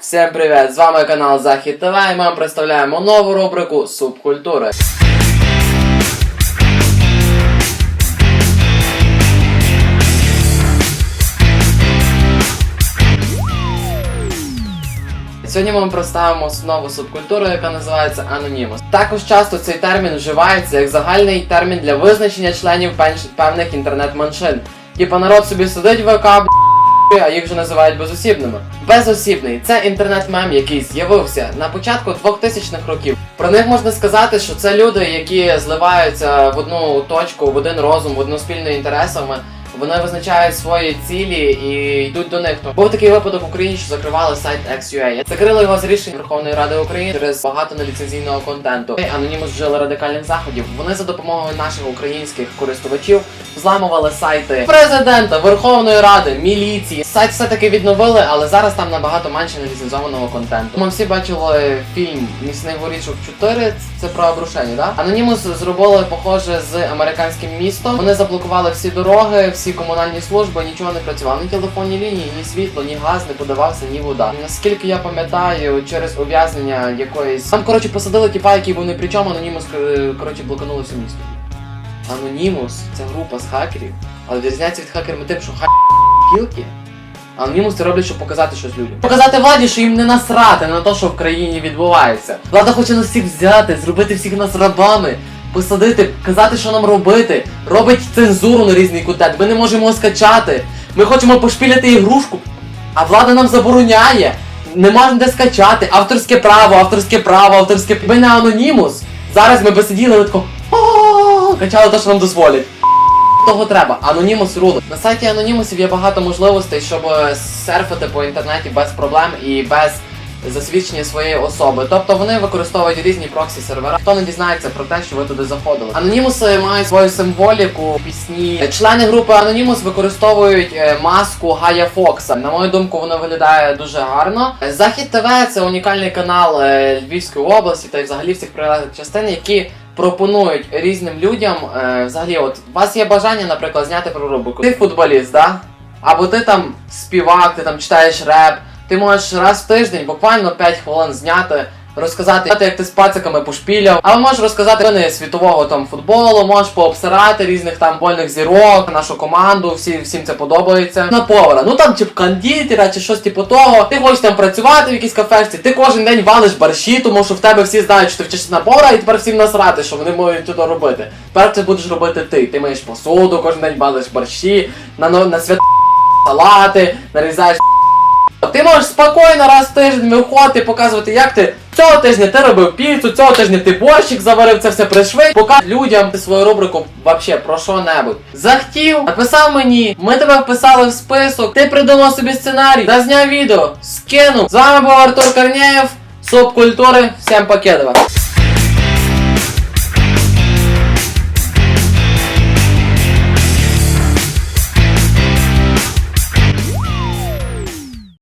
Всім привіт! З вами канал Захід ТВ і ми вам представляємо нову рубрику Субкультури. Сьогодні ми представимо основу субкультури, яка називається анонімус. Також часто цей термін вживається як загальний термін для визначення членів певних інтернет-меншин. Типа народ собі сидить в ВК, а їх вже називають безосібними. Безосібний це інтернет-мем, який з'явився на початку 2000-х років. Про них можна сказати, що це люди, які зливаються в одну точку, в один розум, в одну спільну інтересами. Вони визначають свої цілі і йдуть до них. Був такий випадок в Україні, що закривали сайт XUA. Закрили його з рішень Верховної Ради України через багато неліцензійного контенту. Анонімус вжили радикальних заходів. Вони за допомогою наших українських користувачів зламували сайти президента, Верховної Ради, міліції. Сайт все таки відновили, але зараз там набагато менше неліцензованого контенту. Ми всі бачили фільм Місний ворічок 4, Це про обрушення, да? Анонімус зробили похоже з американським містом. Вони заблокували всі дороги, всі комунальні служби, нічого не працювало. Ні телефонні лінії, ні світло, ні газ не подавався, ні вода. Наскільки я пам'ятаю, через ув'язнення якоїсь там коротше посадили тіпа, був не при чому, анонімус е, коротше блоканули все місто. Анонімус це група з хакерів, але відрізняється від хакерами тим, що хакери пілки. Анонімус це роблять, щоб показати щось людям. Показати владі, що їм не насрати на те, що в країні відбувається. Влада хоче нас всіх взяти, зробити всіх нас рабами, посадити, казати, що нам робити. Робить цензуру на різний контент. Ми не можемо скачати. Ми хочемо пошпіляти ігрушку, а влада нам забороняє. Не можна де скачати. Авторське право, авторське право, авторське. Ми не анонімус. Зараз ми би сиділи тако. Качали те, що нам дозволять. Того треба. Анонімус рулить. На сайті анонімусів є багато можливостей, щоб е, серфити по інтернеті без проблем і без засвідчення своєї особи. Тобто вони використовують різні проксі сервера. Хто не дізнається про те, що ви туди заходили. Анонімуси мають свою символіку, пісні. Члени групи Анонімус використовують е, маску Гая Фокса. На мою думку, воно виглядає дуже гарно. Захід ТВ це унікальний канал е, Львівської області та й взагалі всіх прилеглих частин, які пропонують різним людям. Е, взагалі, от у вас є бажання, наприклад, зняти про рубрику. Ти футболіст, да? Або ти там співак, ти там читаєш реп. Ти можеш раз в тиждень, буквально 5 хвилин зняти. Розказати, як ти з пациками пошпіляв, або можеш розказати новини світового там футболу, можеш пообсирати різних там больних зірок, нашу команду, всі, всім це подобається. На повара, ну там чи в кондитера, чи щось типу того. Ти хочеш там працювати в якійсь кафешці, ти кожен день валиш борщі, тому що в тебе всі знають, що ти вчишся на повара, і тепер всім насрати, що вони можуть тут робити. Тепер це будеш робити ти. Ти маєш посуду, кожен день валиш борщі, на, на свят салати, нарізаєш. Ти можеш спокійно раз в тиждень виходити, показувати, як ти цього тижня ти робив піцу, цього тижня ти борщик заварив, це все пришвидь. Покажи людям свою рубрику вообще про що небудь. Захтів, написав мені, ми тебе вписали в список, ти придумав собі сценарій, зазняв відео, скинув. З вами був Артур Корнєєв, Субкультури, всім покедова.